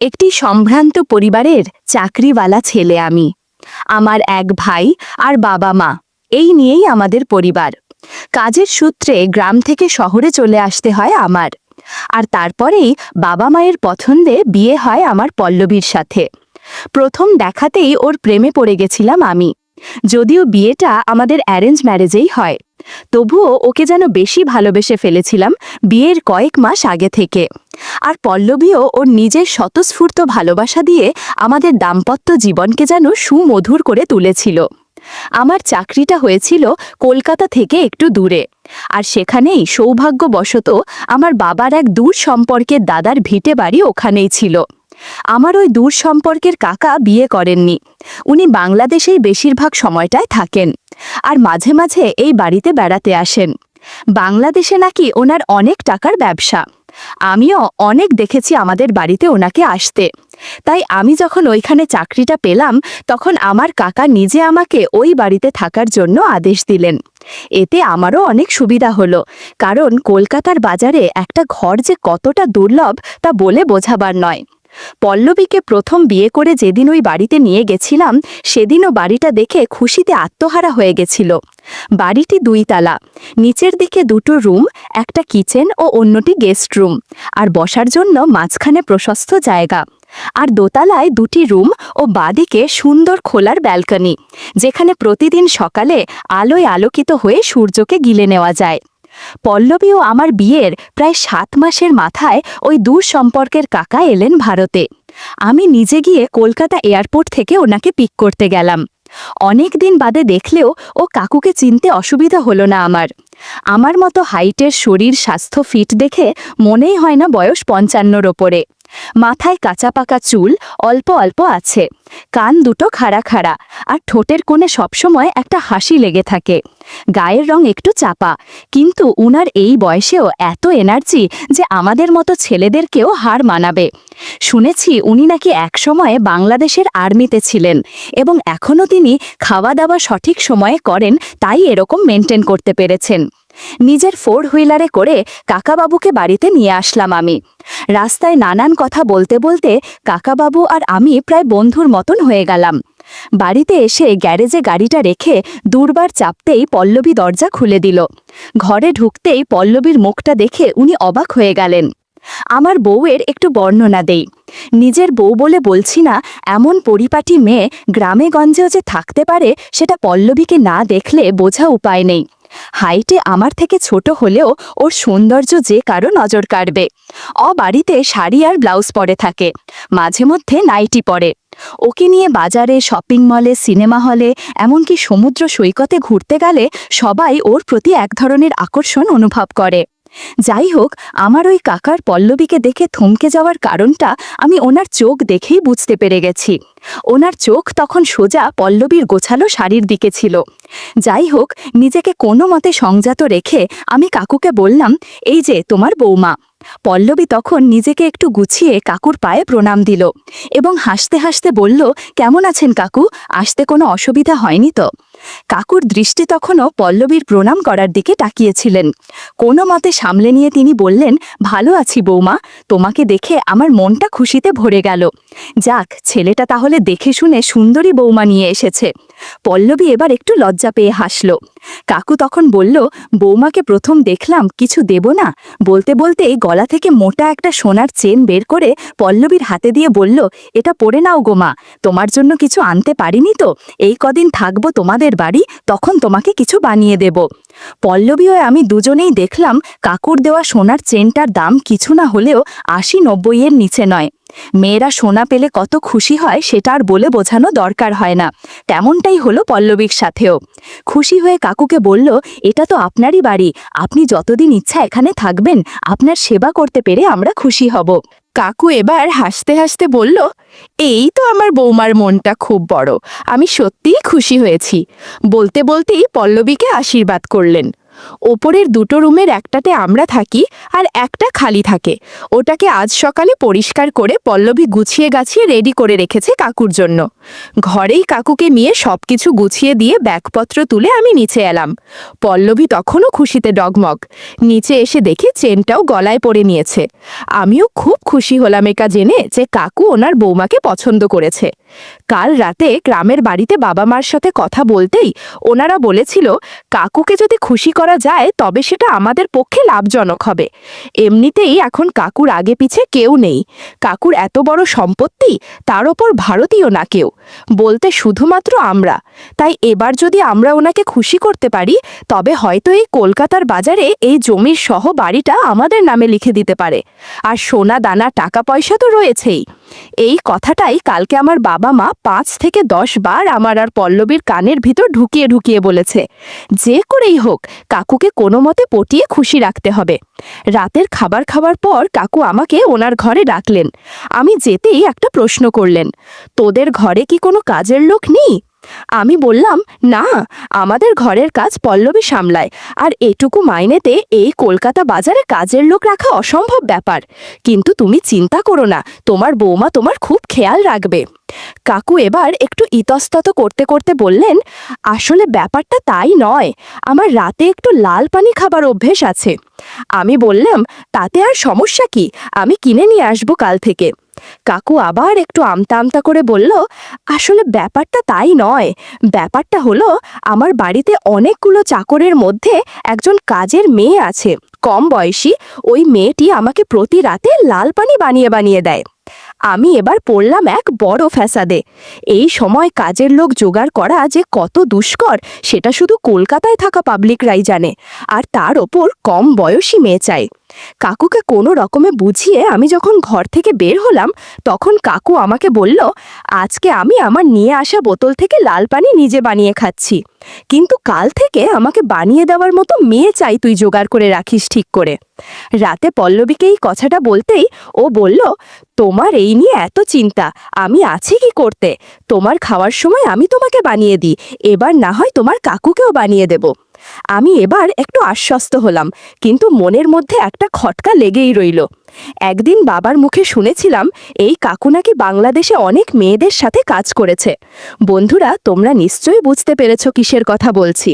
একটি সম্ভ্রান্ত পরিবারের চাকরিওয়ালা ছেলে আমি। আমার এক ভাই আর বাবা মা, এই নিয়েই আমাদের পরিবার। কাজের সূত্রে গ্রাম থেকে শহরে চলে আসতে হয় আমার। আর তারপরেই বাবা মায়ের পছন্দে বিয়ে হয় আমার পল্লবীর সাথে। প্রথম দেখাতেই ওর প্রেমে পড়ে গেছিলাম আমি। যদিও বিয়েটা আমাদের অ্যারেঞ্জ ম্যারেজেই হয়। তবুও ওকে যেন বেশি ভালোবেসে ফেলেছিলাম বিয়ের কয়েক মাস আগে থেকে। আর পল্লবীও ওর নিজের স্বতঃস্ফূর্ত ভালোবাসা দিয়ে আমাদের দাম্পত্য জীবনকে যেন সুমধুর করে তুলেছিল। আমার চাকরিটা হয়েছিল কলকাতা থেকে একটু দূরে। আর সেখানেই সৌভাগ্যবশত আমার বাবার এক দূর সম্পর্কের দাদার ভিটে বাড়ি ওখানেই ছিল। আমার ওই দূর সম্পর্কের কাকা বিয়ে করেননি। উনি বাংলাদেশেই বেশিরভাগ সময়টায় থাকেন। আর মাঝে মাঝে এই বাড়িতে বেড়াতে আসেন। বাংলাদেশে নাকি ওনার অনেক টাকার ব্যবসা। আমিও অনেক দেখেছি আমাদের বাড়িতে ওনাকে আসতে। তাই আমি যখন ওইখানে চাকরিটা পেলাম, তখন আমার কাকা নিজে আমাকে ওই বাড়িতে থাকার জন্য আদেশ দিলেন। এতে আমারও অনেক সুবিধা হলো, কারণ কলকাতার বাজারে একটা ঘর যে কতটা দুর্লভ তা বলে বোঝাবার নয়। পল্লবীকে প্রথম বিয়ে করে যেদিন ওই বাড়িতে নিয়ে গেছিলাম, সেদিনও বাড়িটা দেখে খুশিতে আত্মহারা হয়ে গেছিল। বাড়িটি দুইতলা। নিচের দিকে দুটো রুম, একটা কিচেন ও অন্যটি গেস্ট রুম। আর বসার জন্য মাঝখানে প্রশস্ত জায়গা। আর দোতলায় দুটি রুম ও বাদিকে সুন্দর খোলার ব্যালকনি, যেখানে প্রতিদিন সকালে আলোয় আলোকিত হয়ে সূর্যকে গিলে নেওয়া যায়। পল্লবী ও আমার বিয়ের প্রায় সাত মাসের মাথায় ওই দূর সম্পর্কের কাকা এলেন ভারতে। আমি নিজে গিয়ে কলকাতা এয়ারপোর্ট থেকে ওনাকে পিক করতে গেলাম। অনেক দিন বাদে দেখলেও ও কাকুকে চিনতে অসুবিধা হলো না আমার। আমার মতো হাইটের শরীর স্বাস্থ্য ফিট দেখে মনেই হয় না বয়স পঞ্চান্নর ওপরে। মাথায় কাঁচা পাকা চুল, অল্প অল্প আছে। কান দুটো খাড়া খাড়া, আর ঠোঁটের কোণে সবসময় একটা হাসি লেগে থাকে। গায়ের রং একটু চাপা, কিন্তু উনার এই বয়সেও এত এনার্জি যে আমাদের মতো ছেলেদেরকেও হার মানাবে। শুনেছি উনি নাকি একসময়ে বাংলাদেশের আর্মিতে ছিলেন এবং এখনও তিনি খাওয়া দাওয়া সঠিক সময়ে করেন, তাই এরকম মেনটেন করতে পেরেছেন। নিজের ফোর হুইলারে করে কাকাবাবুকে বাড়িতে নিয়ে আসলাম আমি। রাস্তায় নানান কথা বলতে বলতে কাকাবাবু আর আমি প্রায় বন্ধুর মতন হয়ে গেলাম। বাড়িতে এসে গ্যারেজে গাড়িটা রেখে দুর্বার চাপতেই পল্লবী দরজা খুলে দিল। ঘরে ঢুকতেই পল্লবীর মুখটা দেখে উনি অবাক হয়ে গেলেন। আমার বউয়ের একটু বর্ণনা দেই। নিজের বউ বলে বলছি না, এমন পরিপাটি মেয়ে গ্রামে গঞ্জেও যে থাকতে পারে, সেটা পল্লবীকে না দেখলে বোঝা উপায় নেই। হাইটে আমার থেকে ছোট হলেও ওর সৌন্দর্য যে কারও নজর কাড়বে। অ বাড়িতে শাড়ি আর ব্লাউজ পরে থাকে, মাঝে মধ্যে নাইটি পরে। ওকে নিয়ে বাজারে, শপিং মলে, সিনেমা হলে, এমনকি সমুদ্র সৈকতে ঘুরতে গেলে সবাই ওর প্রতি এক ধরনের আকর্ষণ অনুভব করে। যাই হোক আমার ওই কাকার পল্লবীকে দেখে থমকে যাওয়ার কারণটা আমি ওনার চোখ দেখেই বুঝতে পেরে গেছি। ওনার চোখ তখন সোজা পল্লবীর গোছালো শাড়ির দিকে ছিল। যাই হোক নিজেকে কোনো মতে সংযত রেখে আমি কাকুকে বললাম, এই যে, তোমার বৌমা। পল্লবী তখন নিজেকে একটু গুছিয়ে কাকুর পায়ে প্রণাম দিল এবং হাসতে হাসতে বলল, কেমন আছেন কাকু? আসতে কোনো অসুবিধা হয়নি তো? কাকুর দৃষ্টি তখনও পল্লবীর প্রণাম করার দিকে তাকিয়েছিলেন। কোনো মতে সামলে নিয়ে তিনি বললেন, ভালো আছি বৌমা, তোমাকে দেখে আমার মনটা খুশিতে ভরে গেল। যাক, ছেলেটা তাহলে দেখে শুনে সুন্দরী বৌমা নিয়ে এসেছে। পল্লবী এবার একটু লজ্জা পেয়ে হাসল। কাকু তখন বলল, বৌমাকে প্রথম দেখলাম, কিছু দেব না? বলতে বলতেই গলা থেকে মোটা একটা সোনার চেন বের করে পল্লবীর হাতে দিয়ে বলল, এটা পরে নাও গোমা তোমার জন্য কিছু আনতে পারিনি তো, এই কদিন থাকব তোমাদের বাড়ি, তখন তোমাকে কিছু বানিয়ে দেব। পল্লবী ও আমি দুজনেই দেখলাম, কাকুর দেওয়া সোনার চেনটার দাম কিছু না হলেও আশি নব্বইয়ের নিচে নয়। মেয়েরা সোনা পেলে কত খুশি হয় সেটা আর বলে বোঝানো দরকার হয় না। তেমনটাই হলো পল্লবীর সাথেও। খুশি হয়ে কাকুকে বলল, এটা তো আপনারই বাড়ি। আপনি যতদিন ইচ্ছা এখানে থাকবেন, আপনার সেবা করতে পেরে আমরা খুশি হব। কাকু এবার হাসতে হাসতে বলল, এই তো আমার বৌমার মনটা খুব বড়। আমি সত্যিই খুশি হয়েছি। বলতে বলতেই পল্লবীকে আশীর্বাদ করলেন। ওপরের দুটো রুমের একটাতে আমরা থাকি আর একটা খালি থাকে। ওটাকে আজ সকালে পরিষ্কার করে পল্লবী গুছিয়ে গাছিয়ে রেডি করে রেখেছে কাকুর জন্য। ঘরেই কাকুকে নিয়ে সব কিছু গুছিয়ে দিয়ে ব্যাগপত্র তুলে আমি নিচে এলাম। পল্লবী তখনও খুশিতে ডগমগ। নিচে এসে দেখি চেনটাও গলায় পরে নিয়েছে। আমিও খুব খুশি হলাম একা জেনে যে কাকু ওনার বৌমাকে পছন্দ করেছে। কাল রাতে গ্রামের বাড়িতে বাবা মার সাথে কথা বলতেই ওনারা বলেছিল, কাকুকে যদি খুশি করা যায়, তবে সেটা আমাদের পক্ষে লাভজনক হবে। এমনিতেই এখন কাকুর আগে পিছে কেউ নেই। কাকুর এত বড় সম্পত্তি, তার ওপর ভারতীয় না কেউ। বলতে শুধুমাত্র আমরা। তাই এবার যদি আমরা ওনাকে খুশি করতে পারি, তবে হয়তো এই কলকাতার বাজারে এই জমির সহ বাড়িটা আমাদের নামে লিখে দিতে পারে। আর সোনা দানা টাকা পয়সা তো রয়েছেই। এই কথাটাই কালকে আমার বাবা মা পাঁচ থেকে দশ বার আমার আর পল্লবীর কানের ভিতর ঢুকিয়ে ঢুকিয়ে বলেছে, যে করেই হোক, কাকুকে কোনো মতে পটিয়ে খুশি রাখতে হবে। রাতের খাবার খাওয়ার পর কাকু আমাকে ওনার ঘরে ডাকলেন। আমি যেতেই একটা প্রশ্ন করলেন, তোদের ঘরে কি কোনো কাজের লোক নেই? আমি বললাম, না, আমাদের ঘরের কাজ পল্লবী সামলায়, আর এটুকু মাইনেতে এই কলকাতা বাজারে কাজের লোক রাখা অসম্ভব ব্যাপার। কিন্তু তুমি চিন্তা করো না, তোমার বৌমা তোমার খুব খেয়াল রাখবে। কাকু এবার একটু ইতস্তত করতে করতে বললেন, আসলে ব্যাপারটা তাই নয়, আমার রাতে একটু লাল পানি খাবার অভ্যেস আছে। আমি বললাম, তাতে আর সমস্যা কি? আমি কিনে নিয়ে আসব কাল থেকে। কাকু আবার একটু আমতা আমতা করে বলল, আসলে ব্যাপারটা তাই নয়। ব্যাপারটা হলো, আমার বাড়িতে অনেকগুলো চাকরের মধ্যে একজন কাজের মেয়ে আছে, কম বয়সী। ওই মেয়েটি আমাকে প্রতি রাতে লাল পানি বানিয়ে বানিয়ে দেয়। আমি এবার পড়লাম এক বড় ফ্যাসাদে। এই সময় কাজের লোক জোগাড় করা যে কত দুষ্কর, সেটা শুধু কলকাতায় থাকা পাবলিকরাই জানে। আর তার ওপর কম বয়সী মেয়ে চাই। কাকুকে কোনো রকমে বুঝিয়ে আমি যখন ঘর থেকে বের হলাম, তখন কাকু আমাকে বলল, আজকে আমি আমার নিয়ে আসা বোতল থেকে লাল পানি নিজে বানিয়ে খাচ্ছি। কিন্তু কাল থেকে আমাকে বানিয়ে দেওয়ার মতো মেয়ে চাই তুই জোগাড় করে রাখিস ঠিক করে। রাতে পল্লবীকে এই কথাটা বলতেই ও বলল, তোমার এই নিয়ে এত চিন্তা, আমি আছি কি করতে? তোমার খাওয়ার সময় আমি তোমাকে বানিয়ে দিই, এবার না হয় তোমার কাকুকেও বানিয়ে দেব। আমি এবার একটু আশ্বস্ত হলাম, কিন্তু মনের মধ্যে একটা খটকা লেগেই রইল। একদিন বাবার মুখে শুনেছিলাম, এই কাকু নাকি বাংলাদেশে অনেক মেয়েদের সাথে কাজ করেছে। বন্ধুরা, তোমরা নিশ্চয়ই বুঝতে পেরেছ কিসের কথা বলছি।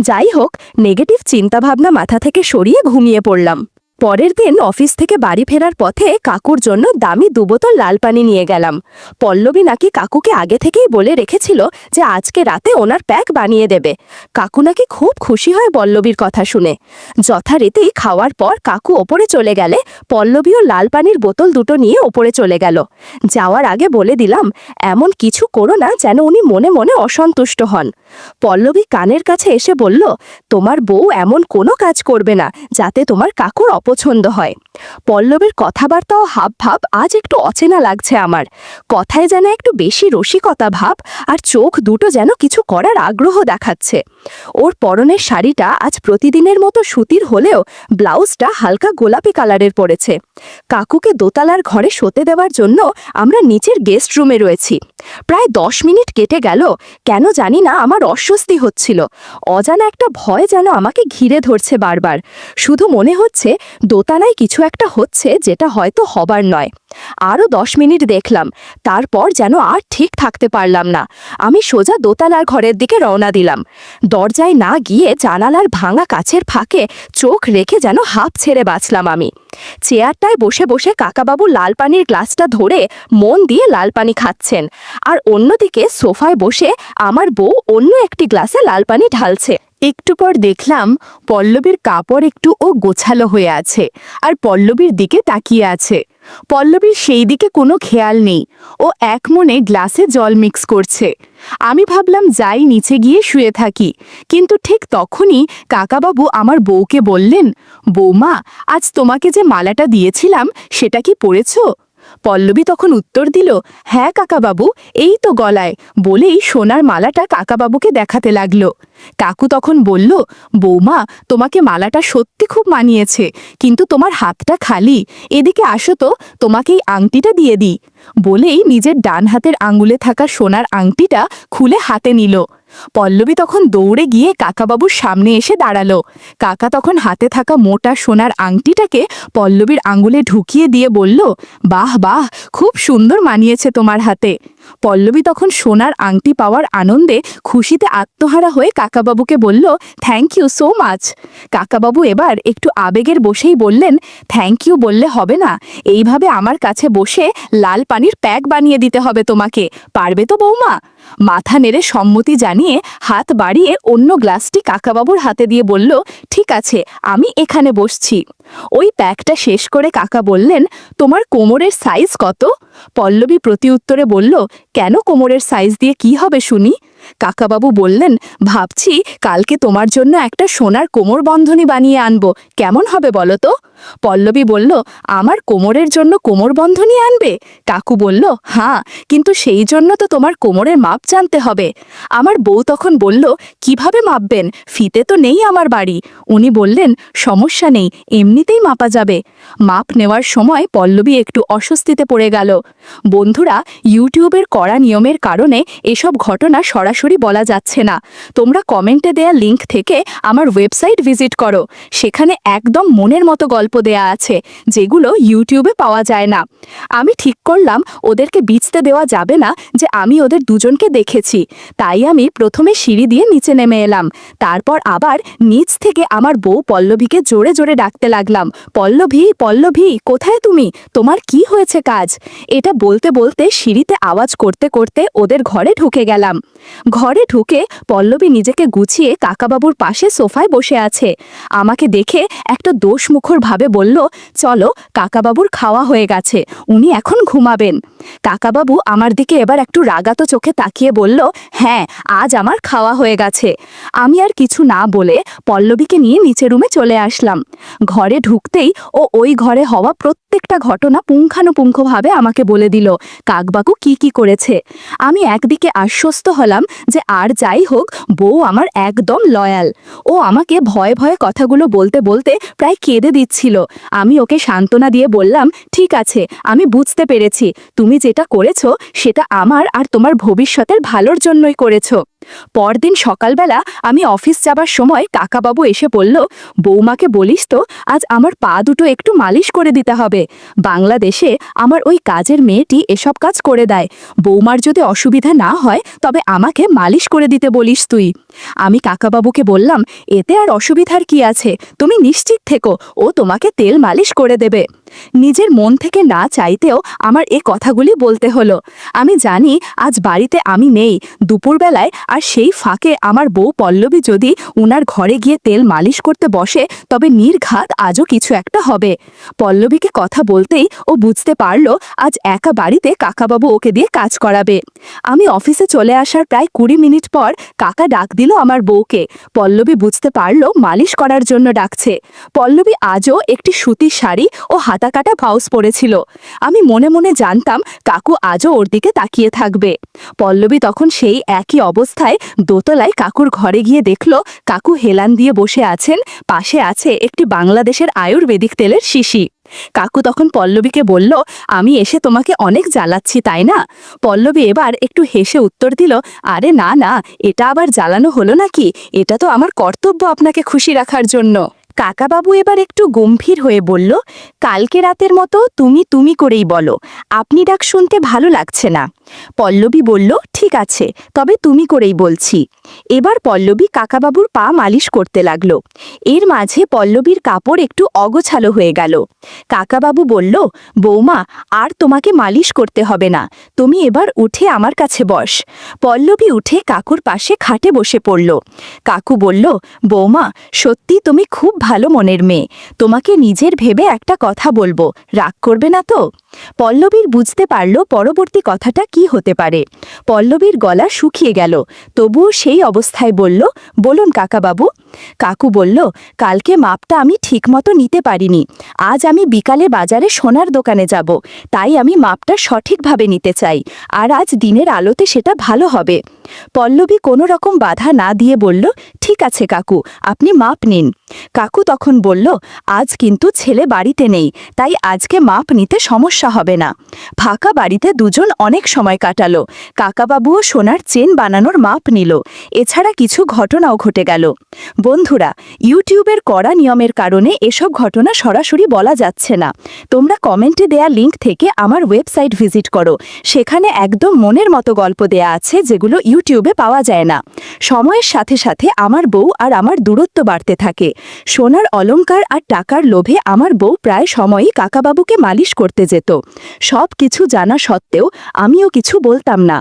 যাই হোক নেগেটিভ চিন্তাভাবনা মাথা থেকে সরিয়ে ঘুমিয়ে পড়লাম। পরের দিন অফিস থেকে বাড়ি ফেরার পথে কাকুর জন্য দামি দুবোতল লাল পানি নিয়ে গেলাম। পল্লবী নাকি কাকুকে আগে থেকেই বলে রেখেছিল যে আজকে রাতে ওনার প্যাক বানিয়ে দেবে। কাকু নাকি খুব খুশি হয় পল্লবীর কথা শুনে। যথারীতি খাওয়ার পর কাকু ওপরে চলে গেলে পল্লবীও লাল পানির বোতল দুটো নিয়ে ওপরে চলে গেল। যাওয়ার আগে বলে দিলাম, এমন কিছু করো না যেন উনি মনে মনে অসন্তুষ্ট হন। পল্লবী কানের কাছে এসে বলল, তোমার বউ এমন কোনো কাজ করবে না যাতে তোমার কাকুর অপছন্দ হয়। পল্লবের কথাবার্তা ও হাব ভাব আজ একটু অচেনা লাগছে আমার। কথায় যেন একটু বেশি রসিকতা ভাব আর চোখ দুটো যেন কিছু করার আগ্রহ দেখাচ্ছে। ওর পরনের শাড়িটা আজ প্রতিদিনের মতো সুতির হলেও ব্লাউজটা হালকা গোলাপি কালারের পড়েছে কাকুকে দোতলার ঘরে শোতে দেওয়ার জন্য আমরা নিচের গেস্ট রুমে রয়েছি। প্রায় দশ মিনিট কেটে গেল, কেন জানি না আমার অস্বস্তি হচ্ছিল। অজানা একটা ভয় যেন আমাকে ঘিরে ধরছে বারবার। শুধু মনে হচ্ছে দোতলায় কিছু একটা হচ্ছে যেটা হয়তো হবার নয়। আরও দশ মিনিট দেখলাম, তারপর যেন আর ঠিক থাকতে পারলাম না। আমি সোজা দোতলার ঘরের দিকে রওনা দিলাম। দরজায় না গিয়ে জানালার ভাঙা কাছের ফাঁকে চোখ রেখে যেন হাফ ছেড়ে বাঁচলাম আমি। চেয়ারটায় বসে বসে কাকাবাবু লাল পানির গ্লাসটা ধরে মন দিয়ে লাল পানি খাচ্ছেন। আর অন্যদিকে সোফায় বসে আমার বউ অন্য একটি গ্লাসে লাল পানি ঢালছে। একটু পর দেখলাম পল্লবীর কাপড় একটু ও গোছালো হয়ে আছে আর পল্লবীর দিকে তাকিয়ে আছে। পল্লবীর সেই দিকে কোনো খেয়াল নেই। ও এক মনে গ্লাসে জল মিক্স করছে। আমি ভাবলাম, যাই, নিচে গিয়ে শুয়ে থাকি। কিন্তু ঠিক তখনই কাকাবাবু আমার বউকে বললেন, বৌমা, আজ তোমাকে যে মালাটা দিয়েছিলাম, সেটা কি পড়েছো? পল্লবী তখন উত্তর দিল হ্যাঁ কাকাবাবু, এই তো গলায়। বলেই সোনার মালাটা কাকাবাবুকে দেখাতে লাগল। কাকু তখন বলল, বৌমা, তোমাকে মালাটা সত্যি খুব মানিয়েছে, কিন্তু তোমার হাতটা খালি, এদিকে আসো তো, তোমাকে এই আংটিটা দিয়ে দিই। বলেই নিজের ডান হাতের আঙুলে থাকা সোনার আংটিটা খুলে হাতে নিল। পল্লবী তখন দৌড়ে গিয়ে কাকাবাবুর সামনে এসে দাঁড়াল। কাকা তখন হাতে থাকা মোটা সোনার আংটিটাকে পল্লবীর আঙুলে ঢুকিয়ে দিয়ে বলল, বাহ বাহ, খুব সুন্দর মানিয়েছে তোমার হাতে। পল্লবী তখন সোনার আংটি পাওয়ার আনন্দে খুশিতে আত্মহারা হয়ে কাকাবাবুকে বলল, thank you so much. Kakababu এবার একটু আবেগের বসেই বললেন, থ্যাংক ইউ বললে হবে না। এইভাবে আমার কাছে বসে লাল পানির প্যাক বানিয়ে দিতে হবে তোমাকে। পারবে তো বৌমা? মাথা নেড়ে সম্মতি জানিয়ে হাত বাড়িয়ে অন্য গ্লাসটি কাকাবাবুর হাতে দিয়ে বলল, ঠিক আছে, আমি এখানে বসছি। ওই প্যাকটা শেষ করে কাকা বললেন, তোমার কোমরের সাইজ কত? পল্লবী প্রতি উত্তরে বলল, কেন কোমরের সাইজ দিয়ে কি হবে শুনি? কাকাবাবু বললেন, ভাবছি কালকে তোমার জন্য একটা সোনার কোমর বন্ধনী বানিয়ে আনব। কেমন হবে বলো তো? পল্লবী বলল, আমার কোমরের জন্য কোমর বন্ধনী আনবে? কাকু বলল হ্যাঁ কিন্তু সেই জন্য তো তোমার কোমরের মাপ জানতে হবে। আমার বউ তখন বলল, কীভাবে মাপবেন? ফিতে তো নেই আমার বাড়ি। উনি বললেন, সমস্যা নেই, এমনিতেই মাপা যাবে। মাপ নেওয়ার সময় পল্লবী একটু অস্বস্তিতে পড়ে গেল। বন্ধুরা, ইউটিউবের কড়া নিয়মের কারণে এসব ঘটনা সরাসরি বলা যাচ্ছে না। তোমরা কমেন্টে দেয়া লিংক থেকে আমার ওয়েবসাইট ভিজিট করো। সেখানে একদম মনের মতো গল্প দেয়া আছে, যেগুলো ইউটিউবে পাওয়া যায় না। আমি ঠিক করলাম ওদেরকে বিচতে দেওয়া যাবে না যে আমি ওদের দুজনকে দেখেছি। তাই আমি প্রথমে সিঁড়ি দিয়ে নিচে নেমে এলাম। তারপর আবার নিচ থেকে আমার বউ পল্লবীকে জোরে জোরে ডাকতে লাগলাম। পল্লবী পল্লবী, কোথায় তুমি? তোমার কি হয়েছে কাজ? এটা বলতে বলতে সিঁড়িতে আওয়াজ করতে করতে ওদের ঘরে ঢুকে গেলাম। ঘরে ঢুকে পল্লবী নিজেকে গুছিয়ে কাকাবাবুর পাশে সোফায় বসে আছে। আমাকে দেখে একটা দোষমুখর ভাবে বলল, চলো, কাকাবাবুর খাওয়া হয়ে গেছে, উনি এখন ঘুমাবেন। কাকাবাবু আমার দিকে এবার একটু রাগাতো চোখে তাকিয়ে বলল হ্যাঁ আজ আমার খাওয়া হয়ে গেছে। আমি আর কিছু না বলে পল্লবীকে নিয়ে নিচে রুমে চলে আসলাম। ঘরে ঢুকতেই ও ওই ঘরে হওয়া প্রত্যেকটা ঘটনা পুঙ্খানুপুঙ্খভাবে আমাকে বলে দিল কাকবাকু কি কি করেছে? আমি একদিকে আশ্বস্ত হলাম যে আর যাই হোক, বউ আমার একদম লয়াল। ও আমাকে ভয়ে ভয়ে কথাগুলো বলতে বলতে প্রায় কেঁদে দিচ্ছিল। আমি ওকে সান্ত্বনা দিয়ে বললাম, ঠিক আছে, আমি বুঝতে পেরেছি। তুমি যেটা করেছ সেটা আমার আর তোমার ভবিষ্যতের ভালোর জন্যই করেছ। পরদিন সকালবেলা আমি অফিস যাবার সময় কাকাবাবু এসে বলল, বৌমাকে বলিস তো, আজ আমার পা দুটো একটু মালিশ করে দিতে হবে। বাংলাদেশে আমার ওই কাজের মেয়েটি এসব কাজ করে দেয়। বৌমার যদি অসুবিধা না হয়, তবে আমাকে মালিশ করে দিতে বলিস তুই। আমি কাকাবাবুকে বললাম, এতে আর অসুবিধার কি আছে? তুমি নিশ্চিত থেকো, ও তোমাকে তেল মালিশ করে দেবে। নিজের মন থেকে না চাইতেও আমার এ কথাগুলি বলতে হলো। আমি জানি, আজ বাড়িতে আমি নেই, দুপুরবেলায় আর সেই ফাঁকে আমার বউ পল্লবী যদি উনার ঘরে গিয়ে তেল মালিশ করতে বসে, তবে নির্ঘাত আজও কিছু একটা হবে। পল্লবীকে কথা বলতেই ও বুঝতে পারল, আজ একা বাড়িতে কাকাবাবু ওকে দিয়ে কাজ করাবে। আমি অফিসে চলে আসার প্রায় কুড়ি মিনিট পর কাকা ডাক দিল আমার বউকে। পল্লবী বুঝতে পারল মালিশ করার জন্য ডাকছে। পল্লবী আজও একটি সুতির শাড়ি ও হাতাকাটা ব্লাউজ পরেছিল। আমি মনে মনে জানতাম কাকু আজও ওর দিকে তাকিয়ে থাকবে। পল্লবী তখন সেই একই অবস্থায় দোতলায় কাকুর ঘরে গিয়ে দেখল কাকু হেলান দিয়ে বসে আছেন। পাশে আছে একটি বাংলাদেশের আয়ুর্বেদিক তেলের শিশি। কাকু তখন পল্লবীকে বলল, আমি এসে তোমাকে অনেক জ্বালাচ্ছি, তাই না? পল্লবী এবার একটু হেসে উত্তর দিল, আরে না না, এটা আবার জ্বালানো হলো নাকি? এটা তো আমার কর্তব্য আপনাকে খুশি রাখার জন্য। কাকাবাবু এবার একটু গম্ভীর হয়ে বলল, কালকে রাতের মতো তুমি তুমি করেই বলো, আপনি ডাক শুনতে ভালো লাগছে না। পল্লবী বলল, ঠিক আছে, তবে তুমি করেই বলছি। এবার পল্লবী কাকাবাবুর পা মালিশ করতে লাগল। এর মাঝে পল্লবীর কাপড় একটু অগোছালো হয়ে গেল। কাকাবাবু বলল, বৌমা, আর তোমাকে মালিশ করতে হবে না। তুমি এবার উঠে আমার কাছে বস। পল্লবী উঠে কাকুর পাশে খাটে বসে পড়ল। কাকু বলল, বৌমা, সত্যি তুমি খুব ভালো মনের মেয়ে। তোমাকে নিজের ভেবে একটা কথা বলব। রাগ করবে না তো? পল্লবীর বুঝতে পারল পরবর্তী কথাটা কি হতে পারে। পল্লবীর গলা শুকিয়ে গেল। তবুও সেই অবস্থায় বলল, বলুন কাকাবাবু কাকু বলল, কালকে মাপটা আমি ঠিকমতো নিতে পারিনি। আজ আমি বিকালে বাজারে সোনার দোকানে যাব। তাই আমি মাপটা সঠিকভাবে নিতে চাই। আর আজ দিনের আলোতে সেটা ভালো হবে পল্লবী কোনো রকম বাধা না দিয়ে বলল, ঠিক আছে কাকু, আপনি মাপ নিন কাকু তখন বলল, আজ কিন্তু ছেলে বাড়িতে নেই, তাই আজকে মাপ নিতে সমস্যা হবে না। ফাঁকা বাড়িতে দুজন অনেক সময় কাটালো। কাকাবাবুও সোনার চেন বানানোর মাপ নিল। এছাড়া কিছু ঘটনাও ঘটে গেল। বন্ধুরা, ইউটিউবের কড়া নিয়মের কারণে এসব ঘটনা সরাসরি বলা যাচ্ছে না। তোমরা কমেন্টে দেয়া লিংক থেকে আমার ওয়েবসাইট ভিজিট করো। সেখানে একদম মনের মতো গল্প দেয়া আছে যেগুলো ইউটিউবে পাওয়া যায় না। সময়ের সাথে সাথে আমার বউ আর আমার দূরত্ব বাড়তে থাকে। সোনার অলংকার আর টাকার লোভে আমার বউ প্রায় সময়ই কাকাবাবুকে মালিশ করতে যেত। সব কিছু জানা সত্ত্বেও আমিও কিছু বলতাম না।